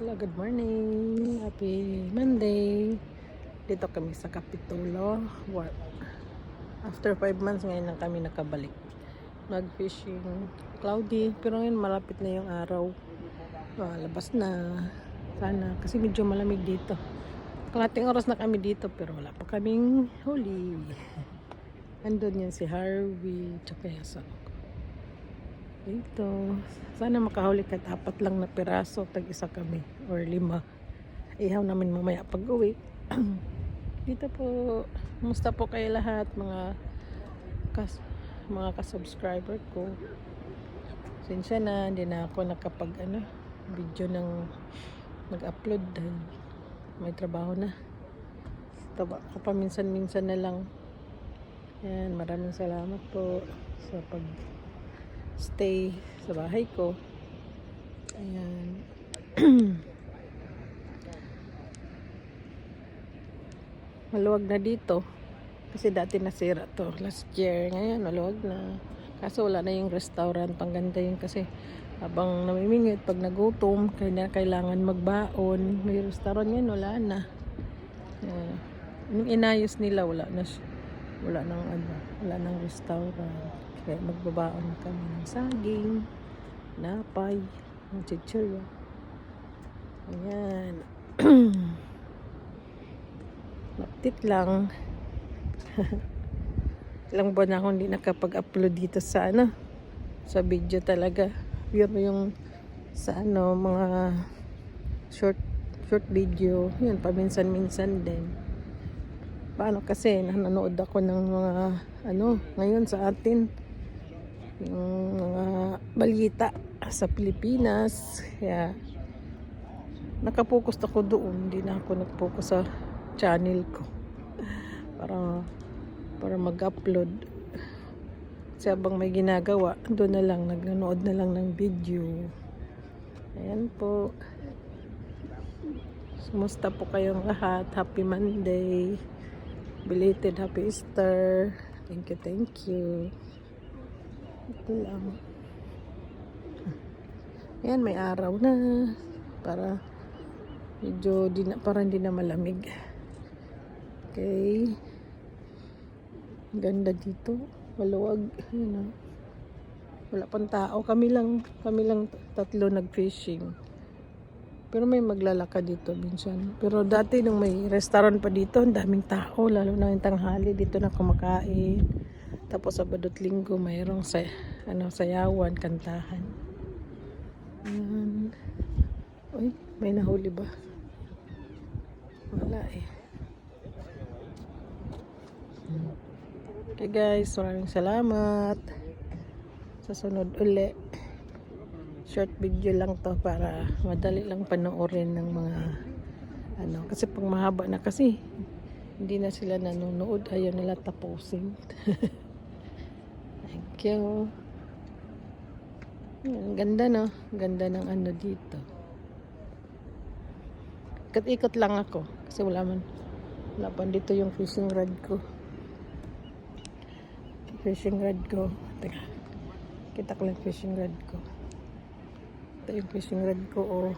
Hello, good morning. Happy Monday. Dito kami sa Kapitulo. What? After 5 months ngayon lang kami nakabalik. Mag-fishing. Cloudy. Pero ngayon malapit na yung araw. Ah, labas na. Sana. Kasi medyo malamig dito. Kalating oras na kami dito pero wala pa kaming huli. Andun yan si Harvey. Tsaka yung. Dito. Sana makahuli kahit apat lang na piraso. Tag isa kami. Or lima. Ihaw namin mamaya pag uwi. Dito po. Kumusta po kayo lahat mga kas mga ka-subscriber ko. Sinsya na, hindi na ako nakapag ano, video ng mag-upload dahil may trabaho na. Taba ko pa minsan-minsan na lang. Yan, maraming salamat po sa pag stay sa bahay ko. Ayan. maluwag na dito. Kasi dati nasira to last year. Ngayon, maluwag na. Kaso wala na yung restaurant. Pangganda yun kasi habang namimingit, pag nagutom, kaya kailangan magbaon. May restaurant yan, wala na. Uh, yung inayos nila, wala na. Wala nang ano, wala nang restaurant. Kaya magbabaon na kami ng saging, napay, ng chichirya. Ayan. Laptit lang. Ilang buwan na akong hindi nakapag-upload dito sa ano, sa video talaga. Pero yung sa ano, mga short short video, yun, paminsan-minsan din. Paano kasi, nanonood ako ng mga, ano, ngayon sa atin, yung mga balita sa Pilipinas. Kaya, nakapokus ako doon. Hindi na ako nagpokus sa channel ko. Para, para mag-upload. Kasi habang may ginagawa, doon na lang, nagnanood na lang ng video. Ayan po. Kumusta po kayong lahat? Happy Monday. Belated Happy Easter. Thank you, thank you. Ito lang. Ayan, may araw na. Para medyo di na, parang hindi na malamig. Okay. Ganda dito. Maluwag. Ayan, ah. Wala pang tao. Kami lang, kami lang tatlo nag-fishing. Pero may maglalakad dito minsan. Pero dati nung may restaurant pa dito, ang daming tao. Lalo na yung tanghali, dito na kumakain. Tapos Sabado at Linggo, mayroong sa, ano, sayawan, kantahan. Ayan. Uy, may nahuli ba? Wala eh. Okay guys, maraming salamat. Sa sunod uli. Short video lang to para madali lang panoorin ng mga ano. Kasi pag mahaba na kasi, hindi na sila nanonood. Ayaw nila tapusin. Thank. Ang ganda no? Ganda ng ano dito. Ikot-ikot lang ako. Kasi wala man. Wala pa dito yung fishing rod ko. Fishing rod ko. Teka. Kita ko lang fishing rod ko. Ito yung fishing rod ko. Oh.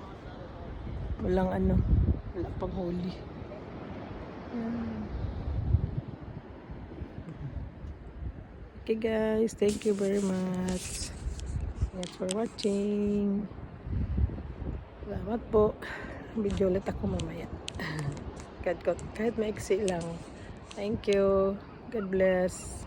Walang ano. Wala pang huli. Yan. Okay guys. Thank you very much. Thanks for watching. Salamat po. Video ulit ako mamaya. Kahit, kahit maiksi lang. Thank you. God bless.